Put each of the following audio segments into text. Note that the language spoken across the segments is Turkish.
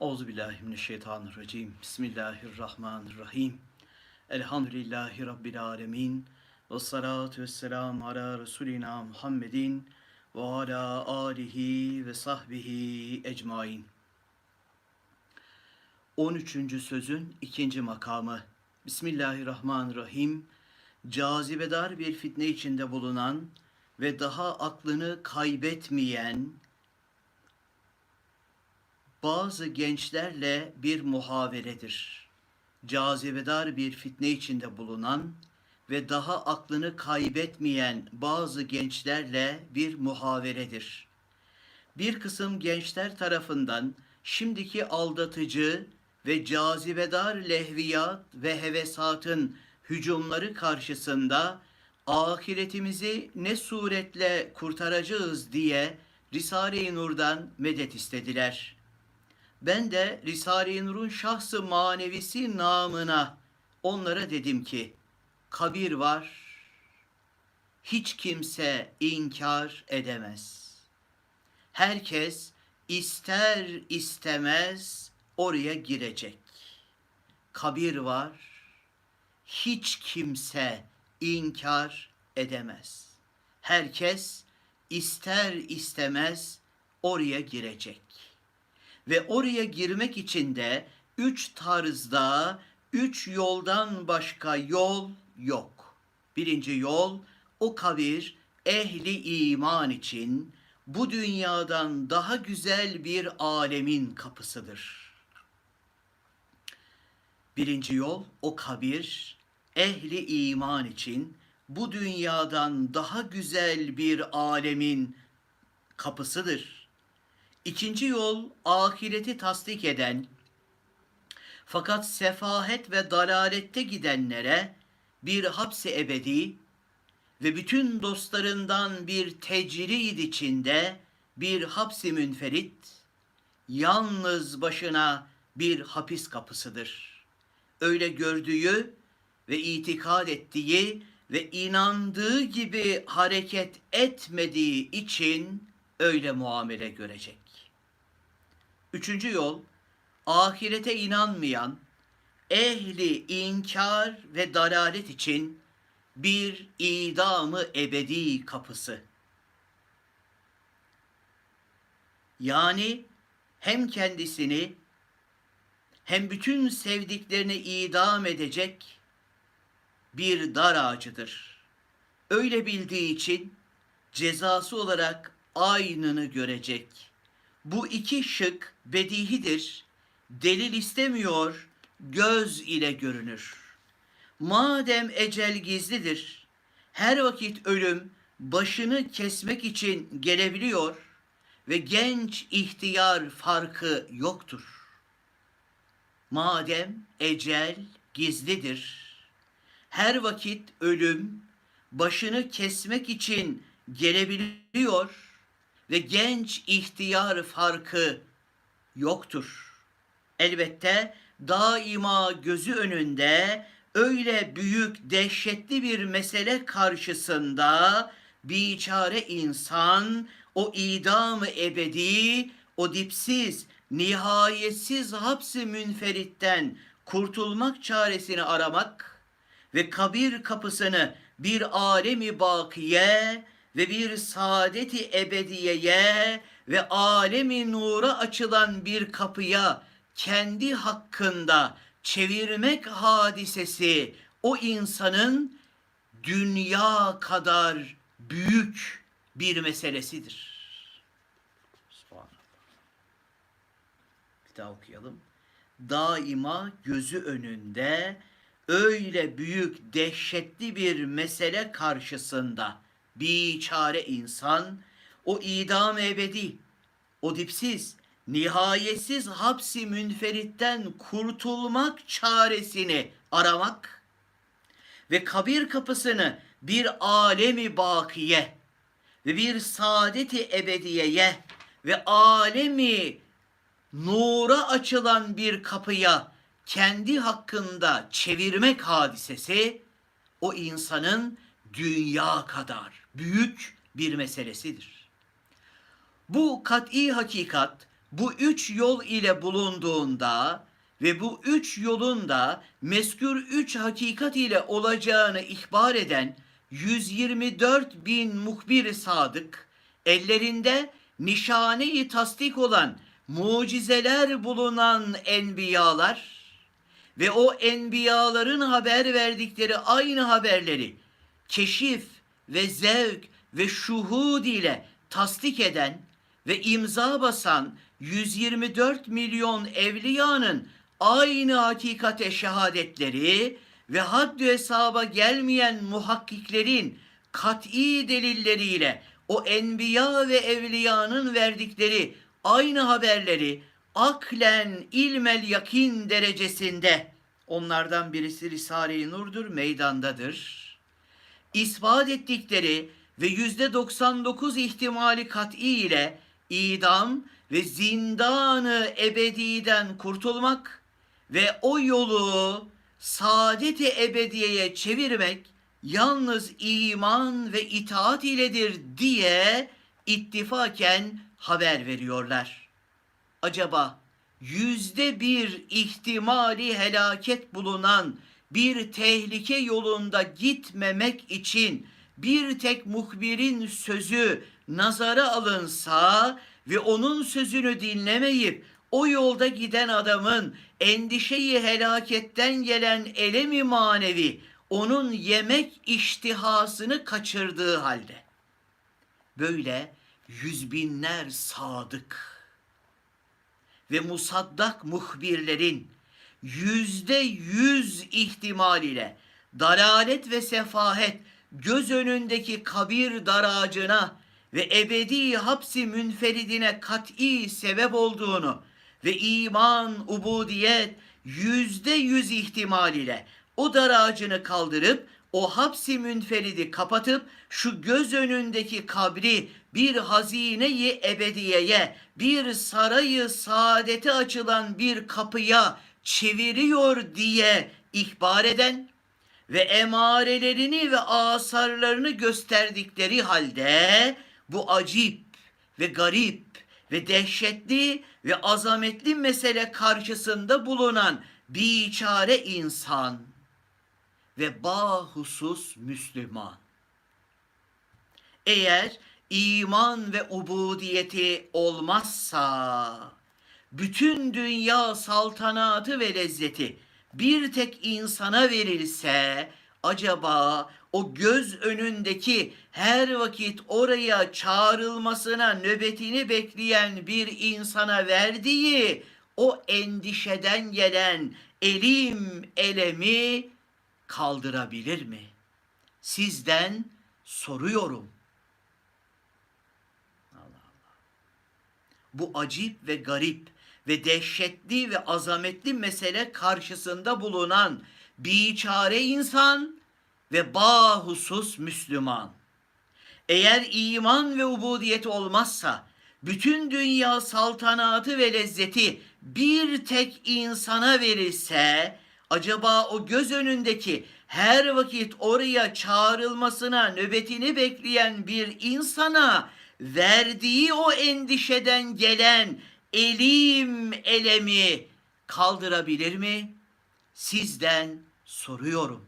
Euzubillahimineşşeytanirracim. Bismillahirrahmanirrahim. Elhamdülillahi Rabbil alemin. Ve salatu ve selamu ala Resulina Muhammedin ve ala alihi ve sahbihi ecmain. 13. sözün ikinci makamı. Bismillahirrahmanirrahim. Cazibedar bir fitne içinde bulunan ve daha aklını kaybetmeyen bazı gençlerle bir muhaveredir. Cazibedar bir fitne içinde bulunan ve daha aklını kaybetmeyen bazı gençlerle bir muhaveredir. Bir kısım gençler tarafından şimdiki aldatıcı ve cazibedar lehviyat ve hevesatın hücumları karşısında ahiretimizi ne suretle kurtaracağız diye Risale-i Nur'dan medet istediler.'' Ben de Risale-i Nur'un şahsı manevisi namına onlara dedim ki kabir var hiç kimse inkar edemez. Herkes ister istemez oraya girecek. Kabir var hiç kimse inkar edemez. Herkes ister istemez oraya girecek ve oraya girmek için de üç tarzda, üç yoldan başka yol yok. Birinci yol o kabir ehli iman için bu dünyadan daha güzel bir alemin kapısıdır. Birinci yol o kabir ehli iman için bu dünyadan daha güzel bir alemin kapısıdır. İkinci yol ahireti tasdik eden fakat sefahet ve dalalette gidenlere bir hapse ebedi ve bütün dostlarından bir tecrid içinde bir hapsi münferit, yalnız başına bir hapis kapısıdır. Öyle gördüğü ve itikad ettiği ve inandığı gibi hareket etmediği için öyle muamele görecek. Üçüncü yol, ahirete inanmayan, ehli inkar ve dalalet için bir idamı ebedi kapısı. Yani hem kendisini hem bütün sevdiklerini idam edecek bir dar ağacıdır. Öyle bildiği için cezası olarak aynını görecek.'' Bu iki şık bedihidir. Delil istemiyor, göz ile görünür. Madem ecel gizlidir, her vakit ölüm başını kesmek için gelebiliyor ve genç ihtiyar farkı yoktur. Madem ecel gizlidir, her vakit ölüm başını kesmek için gelebiliyor ve genç ihtiyar farkı yoktur. Elbette daima gözü önünde öyle büyük dehşetli bir mesele karşısında biçare insan o idam ebedi, o dipsiz, nihayetsiz hapsi münferitten kurtulmak çaresini aramak ve kabir kapısını bir alemi bakiye ve bir saadeti ebediyeye ve alemi nura açılan bir kapıya kendi hakkında çevirmek hadisesi o insanın dünya kadar büyük bir meselesidir. Bir daha okuyalım. Daima gözü önünde öyle büyük dehşetli bir mesele karşısında biçare insan o idam ebedi, o dipsiz, nihayetsiz hapsi münferitten kurtulmak çaresini aramak ve kabir kapısını bir alemi bakiye ve bir saadeti ebediyeye ve alemi nura açılan bir kapıya kendi hakkında çevirmek hadisesi o insanın dünya kadar büyük bir meselesidir. Bu kat'i hakikat bu üç yol ile bulunduğunda ve bu üç yolun da meskür üç hakikat ile olacağını ihbar eden 124 bin muhbir sadık, ellerinde nişaneyi tasdik olan mucizeler bulunan enbiyalar ve o enbiyaların haber verdikleri aynı haberleri keşif ve zevk ve şuhud ile tasdik eden ve imza basan 124 milyon evliyanın aynı hakikate şehadetleri ve haddü hesaba gelmeyen muhakkiklerin kat'i delilleriyle o enbiya ve evliyanın verdikleri aynı haberleri aklen ilmel yakin derecesinde onlardan birisi Risale-i Nur'dur, meydandadır. İspat ettikleri ve yüzde 99 ihtimali kat'i ile idam ve zindanı ebediden kurtulmak ve o yolu saadeti ebediyeye çevirmek yalnız iman ve itaat iledir diye ittifaken haber veriyorlar. Acaba yüzde bir ihtimali helaket bulunan bir tehlike yolunda gitmemek için bir tek muhbirin sözü nazara alınsa ve onun sözünü dinlemeyip o yolda giden adamın endişeyi helaketten gelen elemi manevi onun yemek iştihasını kaçırdığı halde. Böyle yüz binler sadık ve musaddak muhbirlerin yüzde yüz ihtimal ile dalalet ve sefahet göz önündeki kabir daracına ve ebedi hapsi münferidine kat'i sebep olduğunu ve iman, ubudiyet yüzde yüz ihtimal ile o daracını kaldırıp o hapsi münferidi kapatıp şu göz önündeki kabri bir hazineyi ebediyeye, bir sarayı saadete açılan bir kapıya çeviriyor diye ihbar eden ve emarelerini ve asarlarını gösterdikleri halde bu acip ve garip ve dehşetli ve azametli mesele karşısında bulunan biçare insan ve bahusus Müslüman. Eğer iman ve ubudiyeti olmazsa bütün dünya saltanatı ve lezzeti bir tek insana verilse acaba o göz önündeki her vakit oraya çağrılmasına nöbetini bekleyen bir insana verdiği o endişeden gelen elim elemi kaldırabilir mi? Sizden soruyorum. Allah Allah. Bu acip ve garip ve dehşetli ve azametli mesele karşısında bulunan biçare insan ve bahusus Müslüman. Eğer iman ve ubudiyet olmazsa bütün dünya saltanatı ve lezzeti bir tek insana verilse acaba o göz önündeki her vakit oraya çağrılmasına nöbetini bekleyen bir insana verdiği o endişeden gelen elim elemi kaldırabilir mi? Sizden soruyorum.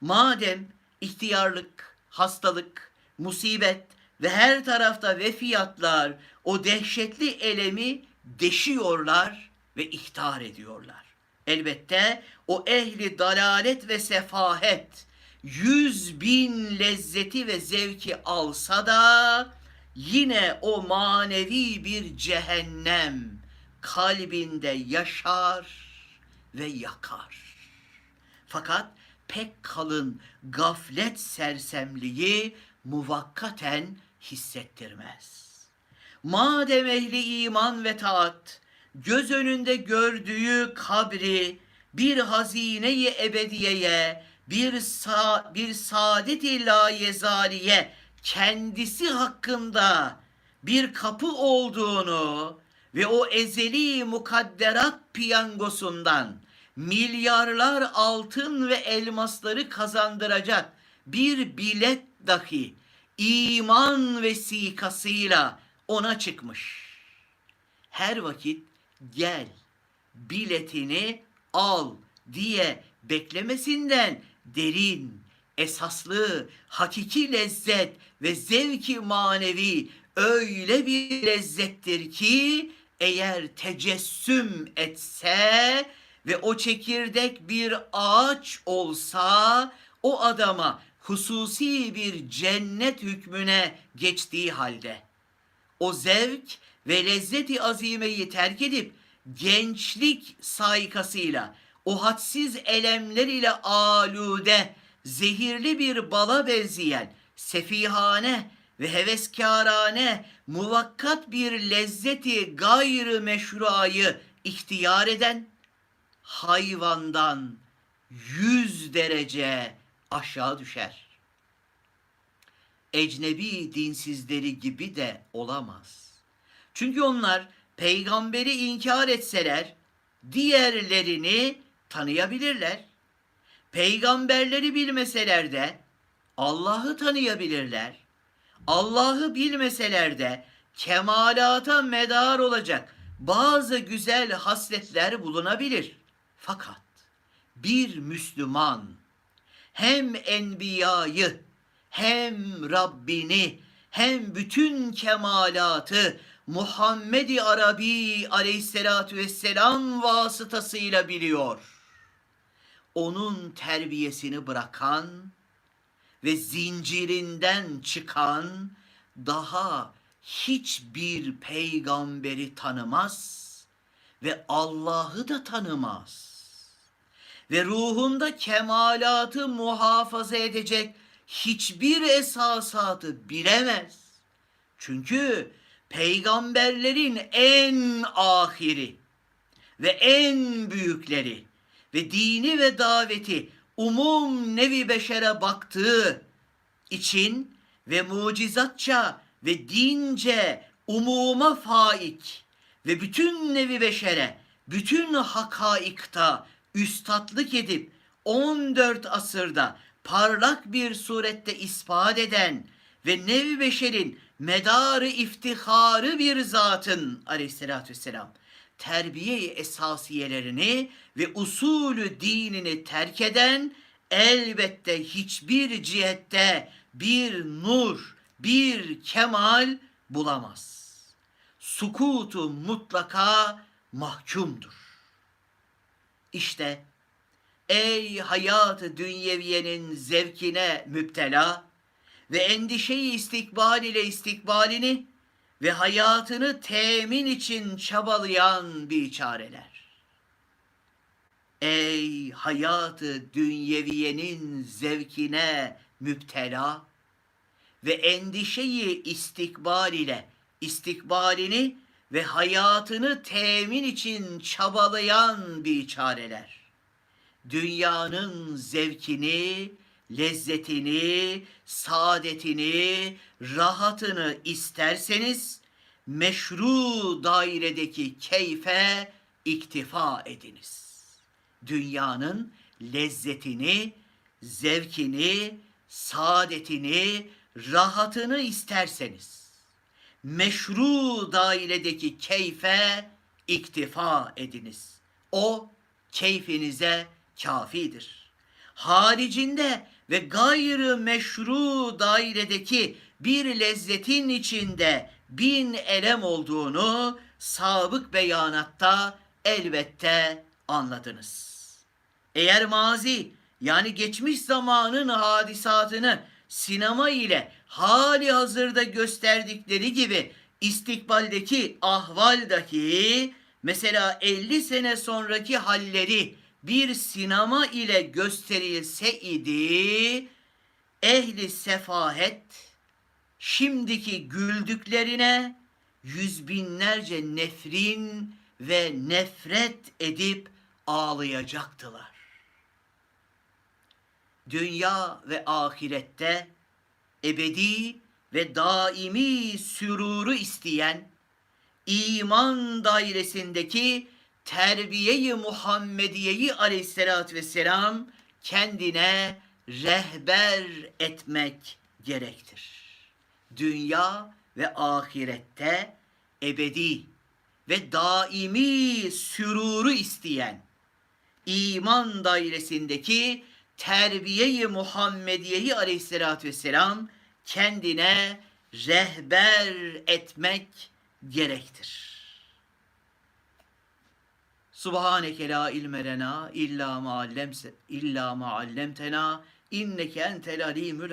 Madem ihtiyarlık, hastalık, musibet ve her tarafta vefiyatlar o dehşetli elemi deşiyorlar ve ihtar ediyorlar. Elbette o ehli dalalet ve sefahet yüz bin lezzeti ve zevki alsa da yine o manevi bir cehennem kalbinde yaşar ve yakar. Fakat pek kalın gaflet sersemliği muvakkaten hissettirmez. Madem ehli iman ve taat göz önünde gördüğü kabri bir hazine-i ebediyeye, bir sa bir saadet-i layezaliye kendisi hakkında bir kapı olduğunu ve o ezeli mukadderat piyangosundan milyarlar altın ve elmasları kazandıracak bir bilet dahi iman vesikasıyla ona çıkmış. her vakit gel biletini al diye beklemesinden derin, esaslı, hakiki lezzet ve zevki manevi öyle bir lezzettir ki eğer tecessüm etse ve o çekirdek bir ağaç olsa o adama hususi bir cennet hükmüne geçtiği halde o zevk ve lezzeti azimeyi terk edip gençlik saykasıyla o hadsiz elemler ile alude zehirli bir bala benzeyen sefihane ve heveskârane muvakkat bir lezzeti gayrı meşruayı ihtiyar eden hayvandan yüz derece aşağı düşer. Ecnebi dinsizleri gibi de olamaz. Çünkü onlar peygamberi inkar etseler diğerlerini tanıyabilirler. Peygamberleri bilmeseler de Allah'ı tanıyabilirler. Allah'ı bilmeseler de kemalata medar olacak bazı güzel hasletler bulunabilir. Fakat bir Müslüman hem enbiyayı hem Rabbini hem bütün kemalatı Muhammed-i Arabi aleyhissalatü vesselam vasıtasıyla biliyor. Onun terbiyesini bırakan ve zincirinden çıkan daha hiçbir peygamberi tanımaz ve Allah'ı da tanımaz. Ve ruhunda kemalatı muhafaza edecek hiçbir esasatı bilemez. Çünkü peygamberlerin en ahiri ve en büyükleri ve dini ve daveti umum nevi beşere baktığı için ve mucizatça ve dince umuma faik ve bütün nevi beşere bütün hakaikta üstatlık edip 14 asırda parlak bir surette ispat eden ve nevi beşerin medarı iftiharı bir zatın aleyhissalatü vesselam terbiye esasiyelerini ve usulü dinini terk eden elbette hiçbir cihette bir nur, bir kemal bulamaz. Sukutu mutlaka mahkumdur. İşte ey hayat-ı dünyeviyenin zevkine müptela ve endişeyi istikbal ile istikbalini ve hayatını temin için çabalayan biçareler. Ey hayatı dünyeviyenin zevkine müptela ve endişeyi istikbal ile istikbalini ve hayatını temin için çabalayan biçareler. Dünyanın zevkini, lezzetini, saadetini, rahatını isterseniz meşru dairedeki keyfe iktifa ediniz. Dünyanın lezzetini, zevkini, saadetini, rahatını isterseniz meşru dairedeki keyfe iktifa ediniz. O keyfinize kafidir. Haricinde ve gayrı meşru dairedeki bir lezzetin içinde bin elem olduğunu sabık beyanatta elbette anladınız. Eğer mazi yani geçmiş zamanın hadisatını sinema ile hali hazırda gösterdikleri gibi istikbaldeki ahval dahi mesela 50 sene sonraki halleri bir sinema ile gösterilse idi ehli sefahet şimdiki güldüklerine yüz binlerce nefrin ve nefret edip ağlayacaktılar. Dünya ve ahirette ebedi ve daimi süruru isteyen iman dairesindeki terbiyeyi Muhammediyeyi aleyhissalatü vesselam kendine rehber etmek gerektir. Dünya ve ahirette ebedi ve daimi süruru isteyen iman dairesindeki terbiye-i Muhammediye'yi aleyhissalatü vesselam kendine rehber etmek gerektir. Subhaneke la ilme lena illa ma allemtena inneke entel alimul